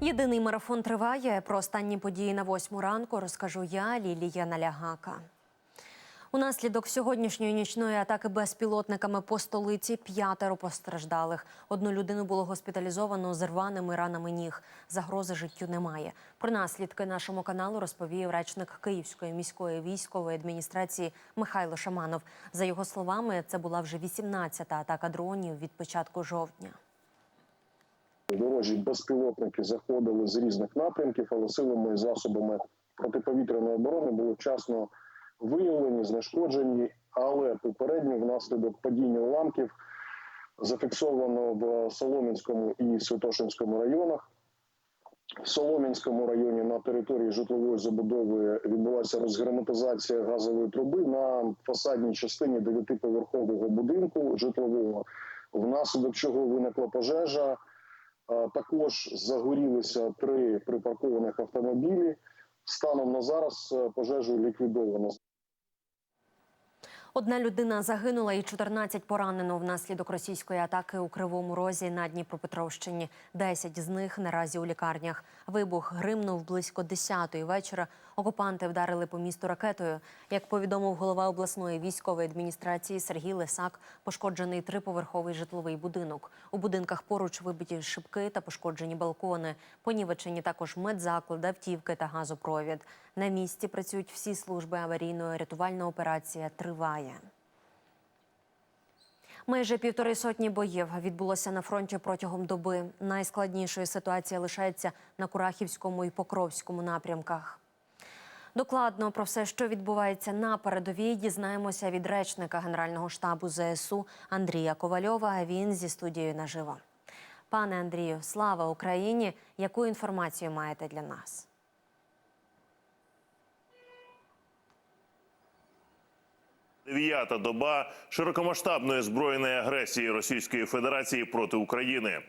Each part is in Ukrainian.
Єдиний марафон триває. Про останні події на восьму ранку розкажу я, Лілія Налягака. Унаслідок сьогоднішньої нічної атаки безпілотниками по столиці п'ятеро постраждалих. Одну людину було госпіталізовано з рваними ранами ніг. Загрози життю немає. Про наслідки нашому каналу розповів речник Київської міської військової адміністрації Михайло Шаманов. За його словами, це була вже 18-та атака дронів від початку жовтня. Ворожі безпілотники заходили з різних напрямків, але силами і засобами протиповітряної оборони були вчасно виявлені, знешкоджені. Але попередньо внаслідок падіння уламків зафіксовано в Солом'янському і Святошинському районах. В Солом'янському районі на території житлової забудови відбулася розгерметизація газової труби на фасадній частині дев'ятиповерхового будинку житлового, внаслідок чого виникла пожежа. Також загорілися три припаркованих автомобілі. Станом на зараз е, пожежу ліквідовано. Одна людина загинула і 14 поранено внаслідок російської атаки у Кривому Розі на Дніпропетровщині. 10 з них наразі у лікарнях. Вибух гримнув близько 10-ї вечора. Окупанти вдарили по місту ракетою. Як повідомив голова обласної військової адміністрації Сергій Лисак, пошкоджений триповерховий житловий будинок. У будинках поруч вибиті шибки та пошкоджені балкони. Понівечені також медзаклад, автівки та газопровід. На місці працюють всі служби аварійної рятувальна операція триває. Майже півтори сотні боїв відбулося на фронті протягом доби. Найскладнішою ситуація лишається на Курахівському і Покровському напрямках. Докладно про все, що відбувається на передовій, дізнаємося від речника Генерального штабу ЗСУ Андрія Ковальова. Він зі студією наживо. Пане Андрію, слава Україні! Яку інформацію маєте для нас? Дев'ята доба широкомасштабної збройної агресії Російської Федерації проти України.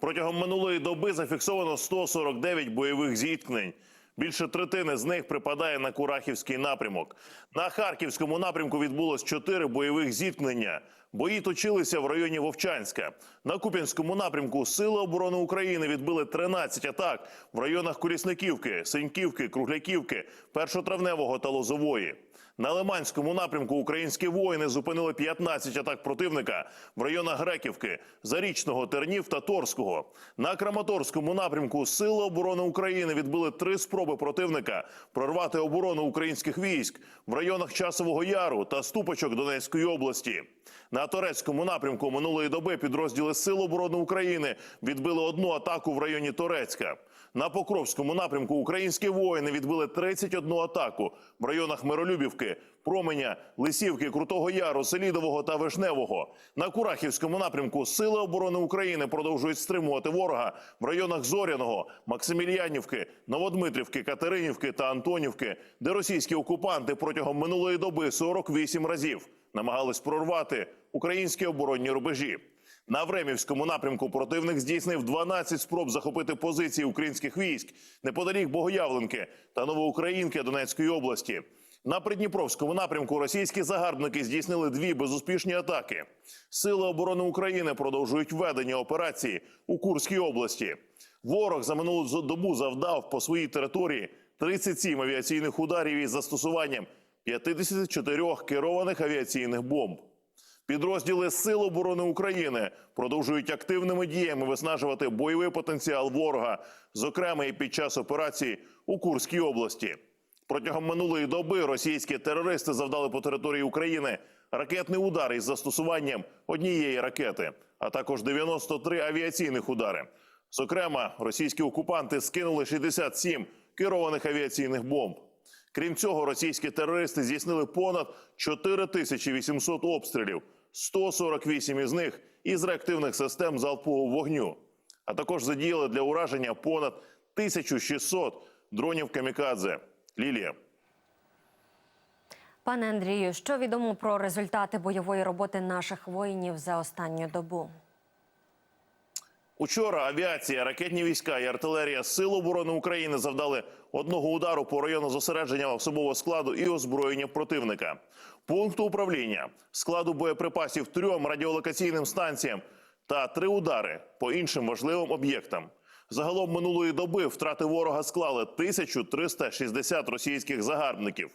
Протягом минулої доби зафіксовано 149 бойових зіткнень. Більше третини з них припадає на Курахівський напрямок. На Харківському напрямку відбулось чотири бойових зіткнення. Бої точилися в районі Вовчанська. На Куп'янському напрямку Сили оборони України відбили 13 атак в районах Колісниківки, Синьківки, Кругляківки, Першотравневого та Лозової. На Лиманському напрямку українські воїни зупинили 15 атак противника в районах Греківки, Зарічного, Тернів та Торського. На Краматорському напрямку Сили оборони України відбили три спроби противника прорвати оборону українських військ в районах Часового Яру та Ступочок Донецької області. На Торецькому напрямку минулої доби підрозділи Сил оборони України відбили одну атаку в районі Торецька. На Покровському напрямку українські воїни відбили 31 атаку в районах Миролюбівки, Променя, Лисівки, Крутого Яру, Селідового та Вишневого. На Курахівському напрямку Сили оборони України продовжують стримувати ворога в районах Зоряного, Максимільянівки, Новодмитрівки, Катеринівки та Антонівки, де російські окупанти протягом минулої доби 48 разів намагались прорвати українські оборонні рубежі. На Времівському напрямку противник здійснив 12 спроб захопити позиції українських військ неподалік Богоявленки та Новоукраїнки Донецької області. На Придніпровському напрямку російські загарбники здійснили дві безуспішні атаки. Сили оборони України продовжують ведення операції у Курській області. Ворог за минулу добу завдав по своїй території 37 авіаційних ударів із застосуванням 54 керованих авіаційних бомб. Підрозділи Сил оборони України продовжують активними діями виснажувати бойовий потенціал ворога, зокрема і під час операції у Курській області. Протягом минулої доби російські терористи завдали по території України ракетний удар із застосуванням однієї ракети, а також 93 авіаційних удари. Зокрема, російські окупанти скинули 67 керованих авіаційних бомб. Крім цього, російські терористи здійснили понад 4800 обстрілів, 148 із них із реактивних систем залпового вогню, а також задіяли для ураження понад 1600 дронів камікадзе. Лілія. Пане Андрію, що відомо про результати бойової роботи наших воїнів за останню добу? Учора авіація, ракетні війська і артилерія Сил оборони України завдали одного удару по району зосередження особового складу і озброєння противника, пункту управління, складу боєприпасів трьом радіолокаційним станціям та три удари по іншим важливим об'єктам. Загалом минулої доби втрати ворога склали 1360 російських загарбників.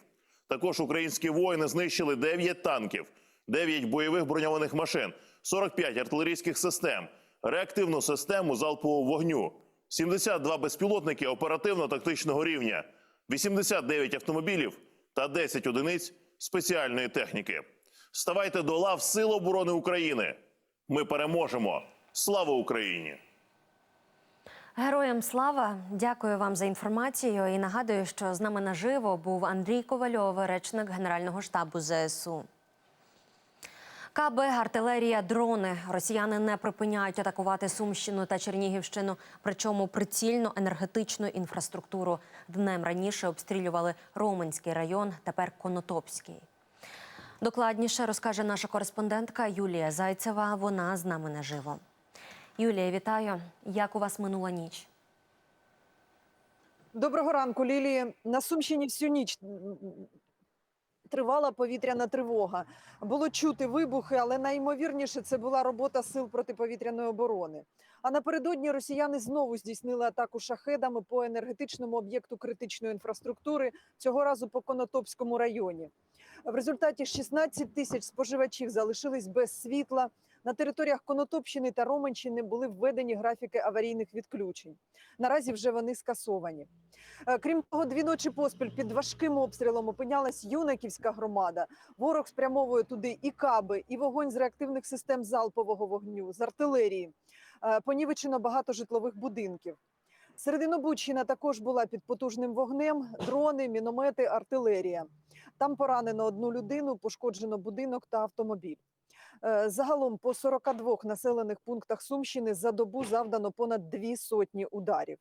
Також українські воїни знищили 9 танків, 9 бойових броньованих машин, 45 артилерійських систем, реактивну систему залпового вогню, 72 безпілотники оперативно-тактичного рівня, 89 автомобілів та 10 одиниць спеціальної техніки. Ставайте до лав Сил оборони України. Ми переможемо. Слава Україні! Героям слава, дякую вам за інформацію. І нагадую, що з нами наживо був Андрій Ковальов, речник Генерального штабу ЗСУ. КБ, артилерія, дрони. Росіяни не припиняють атакувати Сумщину та Чернігівщину, причому прицільно енергетичну інфраструктуру. Днем раніше обстрілювали Роменський район, тепер Конотопський. Докладніше розкаже наша кореспондентка Юлія Зайцева. Вона з нами наживо. Юлія, вітаю. Як у вас минула ніч? Доброго ранку, Лілії. На Сумщині всю ніч тривала повітряна тривога. Було чути вибухи, але найімовірніше це була робота сил протиповітряної оборони. А напередодні росіяни знову здійснили атаку шахедами по енергетичному об'єкту критичної інфраструктури, цього разу по Конотопському районі. В результаті 16 тисяч споживачів залишились без світла. На територіях Конотопщини та Роменщини були введені графіки аварійних відключень. Наразі вже вони скасовані. Е, Крім того, дві ночі поспіль під важким обстрілом опинялась Юнаківська громада. Ворог спрямовує туди і каби, і вогонь з реактивних систем залпового вогню, з артилерії. Е, Понівечено багато житлових будинків. Серединобудщина також була під потужним вогнем: дрони, міномети, артилерія. Там поранено одну людину, пошкоджено будинок та автомобіль. Е, Загалом по 42 населених пунктах Сумщини за добу завдано понад дві сотні ударів.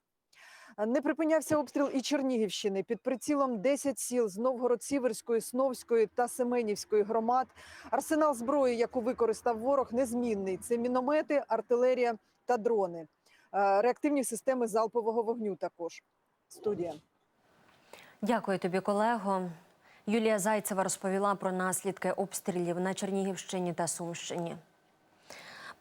Е, Не припинявся обстріл і Чернігівщини. Під прицілом 10 сіл з Новгород-Сіверської, Сновської та Семенівської громад. Арсенал зброї, яку використав ворог, незмінний. Це міномети, артилерія та дрони. Е, Реактивні системи залпового вогню також. Студія. Дякую тобі, колего. Юлія Зайцева розповіла про наслідки обстрілів на Чернігівщині та Сумщині.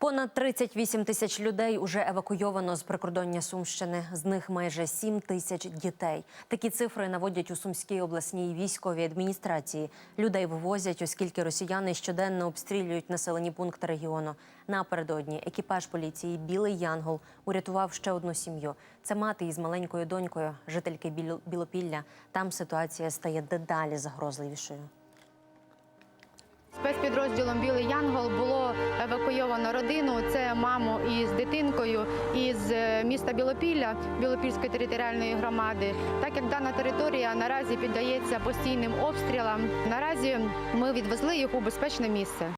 Понад 38 тисяч людей уже евакуйовано з прикордоння Сумщини. З них майже 7 тисяч дітей. Такі цифри наводять у Сумській обласній військовій адміністрації. Людей вивозять, оскільки росіяни щоденно обстрілюють населені пункти регіону. Напередодні екіпаж поліції Білий Янгол урятував ще одну сім'ю. Це мати із маленькою донькою, жительки Біл- Білопілля. Там ситуація стає дедалі загрозливішою. Спецпідрозділом Білий Янгол було евакуйовано родину. Це маму із дитинкою із е, міста Білопілля Білопільської територіальної громади. Так як дана територія наразі піддається постійним обстрілам. Наразі ми відвезли їх у безпечне місце.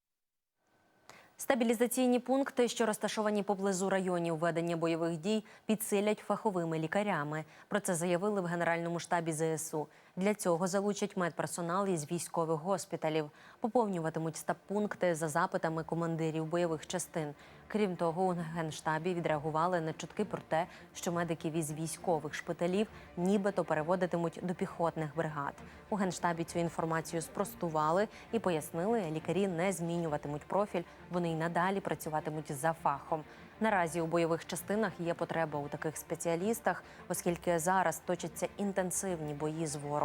Стабілізаційні пункти, що розташовані поблизу районів ведення бойових дій, підсилять фаховими лікарями. Про це заявили в Генеральному штабі ЗСУ. Для цього залучать медперсонал із військових госпіталів. Поповнюватимуть стаб-пункти за запитами командирів бойових частин. Крім того, у генштабі відреагували на чутки про те, що медиків із військових шпиталів нібито переводитимуть до піхотних бригад. У генштабі цю інформацію спростували і пояснили, лікарі не змінюватимуть профіль, вони й надалі працюватимуть за фахом. Наразі у бойових частинах є потреба у таких спеціалістах, оскільки зараз точаться інтенсивні бої з ворогом.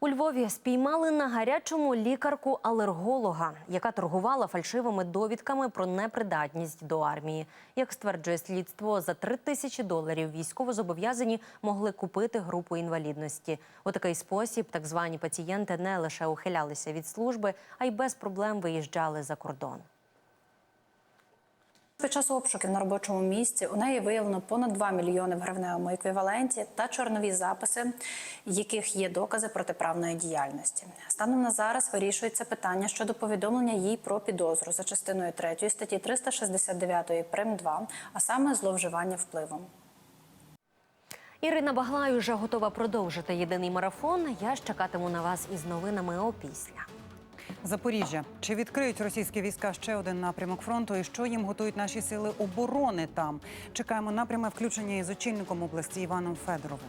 У Львові спіймали на гарячому лікарку-алерголога, яка торгувала фальшивими довідками про непридатність до армії. Як стверджує слідство, за три тисячі доларів військовозобов'язані могли купити групу інвалідності. У такий спосіб так звані пацієнти не лише ухилялися від служби, а й без проблем виїжджали за кордон. Під час обшуків на робочому місці у неї виявлено понад 2 мільйони в гривневому еквіваленті та чорнові записи, яких є докази протиправної діяльності. Станом на зараз вирішується питання щодо повідомлення їй про підозру за частиною 3 статті 369 прим 2, а саме зловживання впливом. Ірина Баглай вже готова продовжити єдиний марафон. Я ж чекатиму на вас із новинами опісля. Запоріжжя. Чи відкриють російські війська ще один напрямок фронту? І що їм готують наші сили оборони там? Чекаємо напряме включення із очільником області Іваном Федоровим.